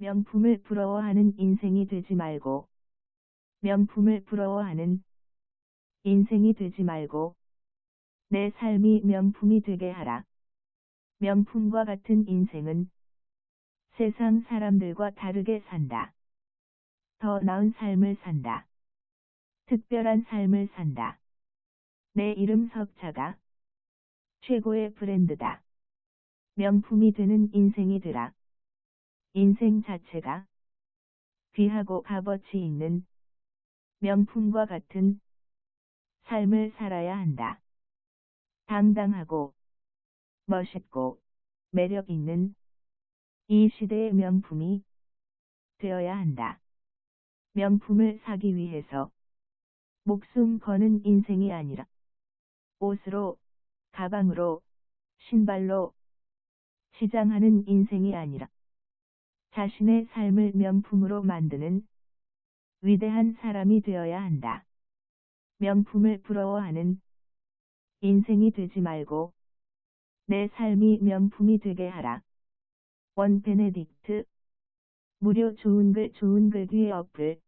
명품을 부러워하는 인생이 되지 말고 명품을 부러워하는 인생이 되지 말고 내 삶이 명품이 되게 하라. 명품과 같은 인생은 세상 사람들과 다르게 산다. 더 나은 삶을 산다. 특별한 삶을 산다. 내 이름 석자가 최고의 브랜드다. 명품이 되는 인생이 되라. 인생 자체가 귀하고 값어치 있는 명품과 같은 삶을 살아야 한다. 당당하고 멋있고 매력 있는 이 시대의 명품이 되어야 한다. 명품을 사기 위해서 목숨 거는 인생이 아니라 옷으로, 가방으로, 신발로 시장하는 인생이 아니라 자신의 삶을 명품으로 만드는 위대한 사람이 되어야 한다. 명품을 부러워하는 인생이 되지 말고 내 삶이 명품이 되게 하라. 원 베네딕트 무료 좋은 글 좋은 글 뒤에 어플